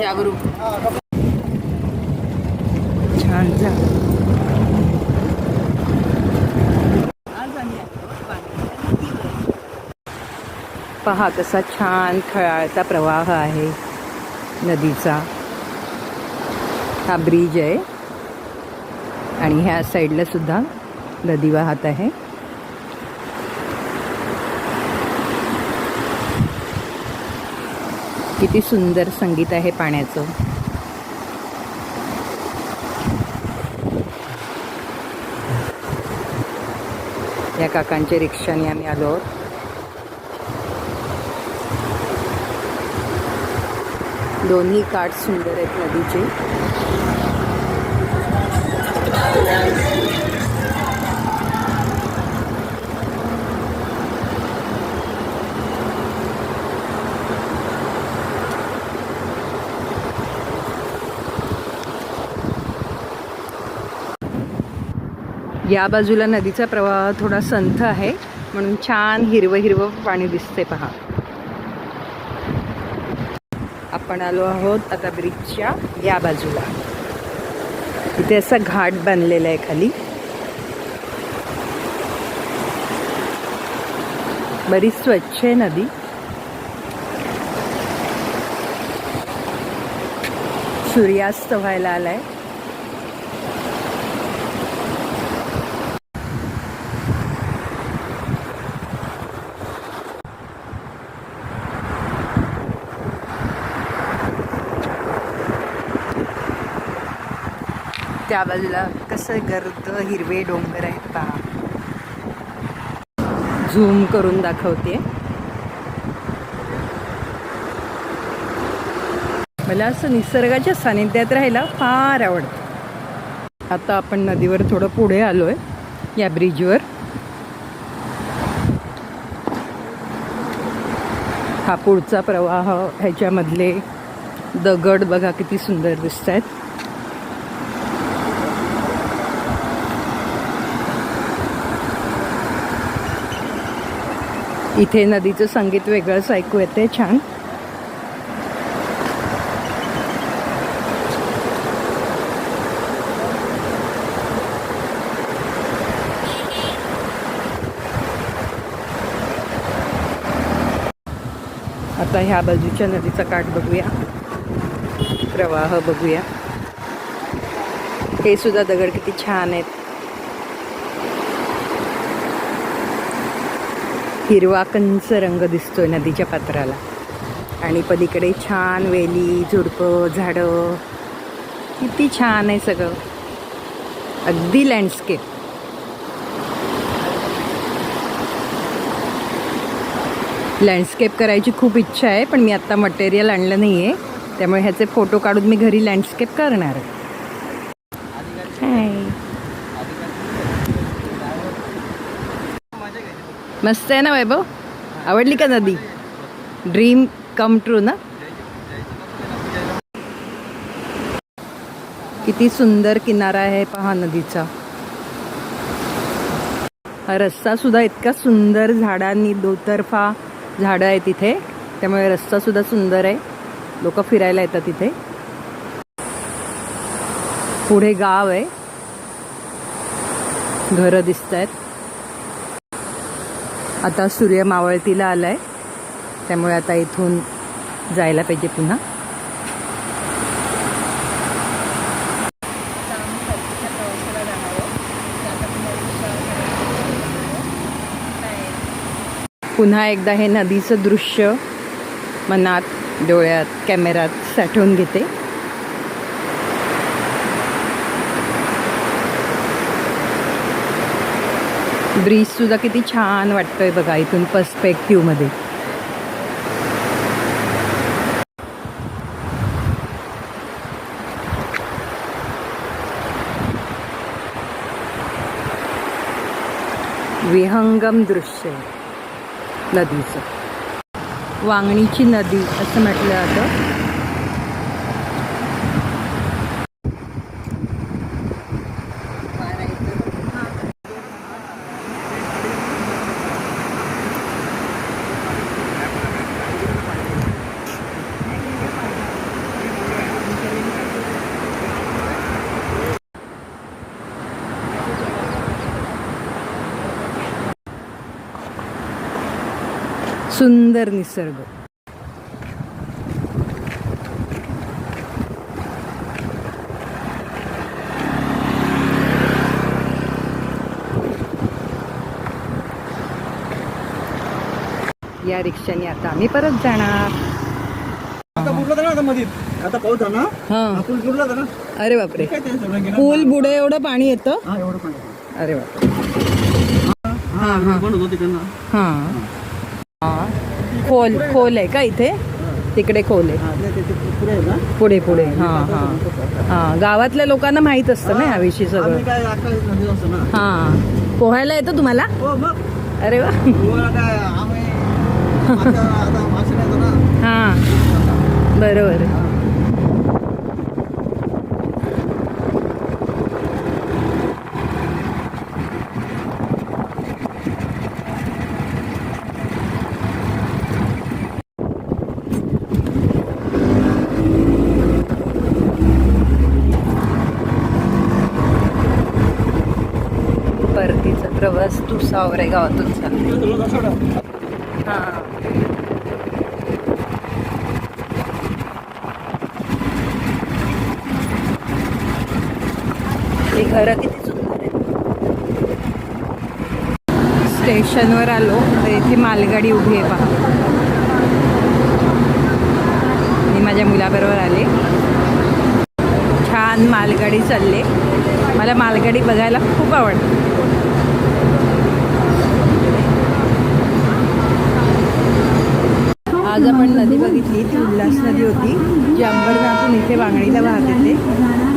जागरूक छान छान. पहा कसा छान खळाळता प्रवाह आहे नदीचा. हा ब्रिज आहे. आणि ह्या साईडला सुद्धा नदी वाहत आहे. किती सुंदर संगीत आहे पाण्याचं. या काकांच्या रिक्षाने आम्ही आलो आहोत. दोन्ही काठ सुंदर आहेत नदीचे. या बाजूला नदीचा प्रवाह थोडा संथ आहे. म्हणून छान हिरवं हिरवं पाणी दिसते पहा. आपण आलो आहोत आता ब्रिजच्या या बाजूला. इथे असा घाट बांधलेला आहे खाली. बरीच स्वच्छ आहे नदी. सूर्यास्त व्हायला आलाय. त्या बाजूला कसं गर्द हिरवे डोंगर आहेत पहा. झूम करून दाखवते. मला असं निसर्गाच्या सानिध्यात राहायला फार आवडतं. आता आपण नदीवर थोडं पुढे आलोय या ब्रिजवर. हा पुढचा प्रवाह ह्याच्यामधले दगड बघा किती सुंदर दिसत आहेत इथे नदीचं संगीत वेगळंच ऐकू येते छान. आता ह्या बाजूच्या नदीचा काठ बघूया. प्रवाह बघूया. हे सुद्धा दगड किती छान आहेत. हिरवा कंच रंग दिसतोय नदीच्या पात्राला. आणि पलीकडे छान वेली झुडपं झाडं. किती छान आहे सगळं. अगदी लँडस्केप लँडस्केप करायची खूप इच्छा आहे पण मी आत्ता मटेरियल आणलं नाही आहे त्यामुळे ह्याचे फोटो काढून मी घरी लँडस्केप करणार आहे. मस्त आहे ना वैभव? आवडली का नदी? ड्रीम कम ट्रू ना? किती सुंदर किनारा आहे पहा नदीचा. हा रस्ता सुद्धा इतका सुंदर झाडांनी दोतर्फा झाडं आहेत तिथे त्यामुळे रस्ता सुद्धा सुंदर आहे. लोक फिरायला येतात तिथे पुढे गाव आहे. घरं दिसत आहेत आता सूर्य मावळतीला आलाय. त्यामुळे आता इथून जायला पाहिजे पुन्हा. पुन्हा एकदा हे नदीचं दृश्य मनात डोळ्यात कॅमेऱ्यात साठवून घेते. ब्रिज सुद्धा किती छान वाटतोय बघा इथून पर्स्पेक्टिव्हमध्ये. विहंगम दृश्य नदीचं. वांगणीची नदी असं म्हटलं जातं. सुंदर निसर्ग. या रिक्षाने आता आम्ही परत जाणार. आता बुडला ना आता मध्ये आता पाऊस झाला ना? हा. पूल बुडला होता ना? अरे बापरे. पूल बुडे एवढं पाणी येतं? हा एवढं पाणी अरे बापरे. हा हा. हा. हा. खोल खोल आहे का इथे? तिकडे खोल आहे. हा पुढे पुढे हा हा. हा गावातल्या लोकांना माहीत असतं ना याविषयी आम्ही सगळं हा. पोहायला येतं तुम्हाला? हो अरे वा. हा. बरोबर. परतीचा प्रवास तू सावरे गावातून चालला ते हा घर किती सुंदर स्टेशनवर आलो तर इथे मालगाडी उभी आहे पहा. मी माझ्या मुलाबरोबर आले. छान मालगाडी चालले. मला मालगाडी बघायला खूप आवडते. आज आपण नदी बघितली ती उल्हास नदी होती जी अंबरनाथून इथे वांगणीला वाहत येते